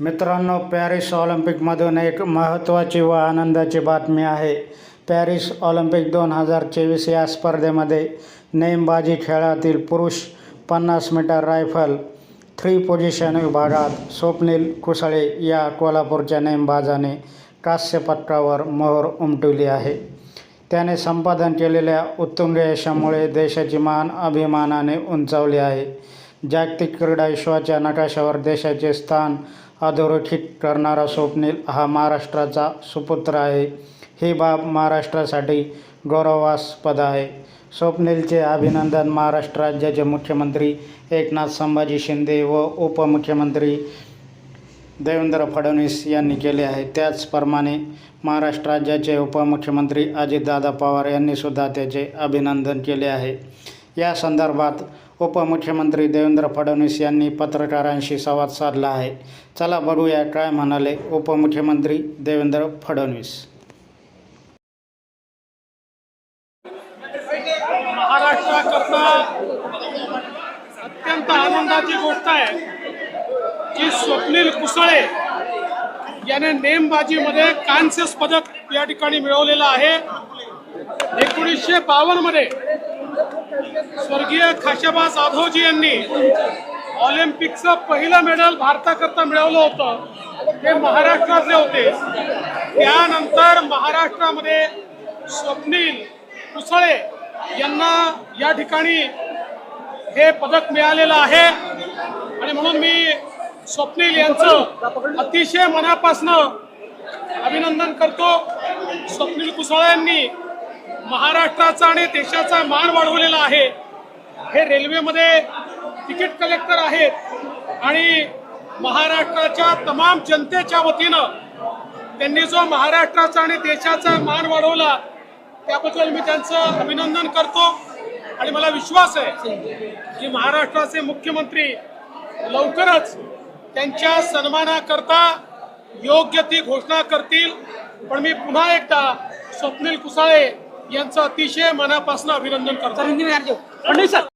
मित्रांनो पॅरिस ऑलिम्पिकमधून एक महत्त्वाची व आनंदाची बातमी आहे. पॅरिस ऑलिम्पिक दोन हजार चोवीस या स्पर्धेमध्ये नेमबाजी खेळातील पुरुष पन्नास मीटर रायफल थ्री पोझिशन विभागात स्वप्नील कुसळे या कोल्हापूरच्या नेमबाजाने कास्यपत्रावर मोहर उमटवली आहे. त्याने संपादन केलेल्या उत्तुंग यशामुळे देशाची मान अभिमानाने उंचावली आहे. जागतिक क्रीडा विश्वाच्या नकाशावर देशाचे स्थान अधोरेखित करणारा स्वप्नील हा महाराष्ट्राचा सुपुत्र आहे. ही बाब महाराष्ट्रासाठी गौरवास्पद आहे. स्वप्नीलचे अभिनंदन महाराष्ट्र राज्याचे मुख्यमंत्री एकनाथ संभाजी शिंदे व उपमुख्यमंत्री देवेंद्र फडणवीस यांनी केले आहे. त्याचप्रमाणे महाराष्ट्र राज्याचे उपमुख्यमंत्री अजितदादा पवार यांनीसुद्धा त्याचे अभिनंदन केले आहे. या संदर्भात उपमुख्यमंत्री देवेंद्र फडणवीस यांनी पत्रकारांशी संवाद साधला आहे. चला बघूया काय म्हणाले उपमुख्यमंत्री देवेंद्र फडणवीस. महाराष्ट्राकरता अत्यंत आनंदाची गोष्ट आहे की स्वप्नील कुसळे याने नेमबाजीमध्ये कांस्य पदक या ठिकाणी मिळवलेलं आहे. एकोणीसशे बावन्नमध्ये स्वर्गीय खाशाबा जाधवजी यांनी ऑलिम्पिकचं पहिलं मेडल भारताकरता मिळवलं होतं. ते महाराष्ट्रातले होते. त्यानंतर महाराष्ट्रामध्ये स्वप्नील कुसळे यांना या ठिकाणी हे पदक मिळालेलं आहे. आणि म्हणून मी स्वप्नील यांचं अतिशय मनापासनं अभिनंदन करतो. स्वप्नील कुसळे यांनी महाराष्ट्राचा आणि देशाचा मान वाढवलेला आहे. हे रेल्वेमध्ये तिकीट कलेक्टर आहेत. आणि महाराष्ट्राच्या तमाम जनतेच्या वतीनं त्यांनी जो महाराष्ट्राचा आणि देशाचा मान वाढवला त्याबद्दल मी त्यांचं अभिनंदन करतो. आणि मला विश्वास आहे की महाराष्ट्राचे मुख्यमंत्री लवकरच त्यांच्या सन्मानाकरता योग्य ती घोषणा करतील. पण मी पुन्हा एकदा स्वप्नील कुसाळे यांचं अतिशय मनापासून अभिनंदन करतो.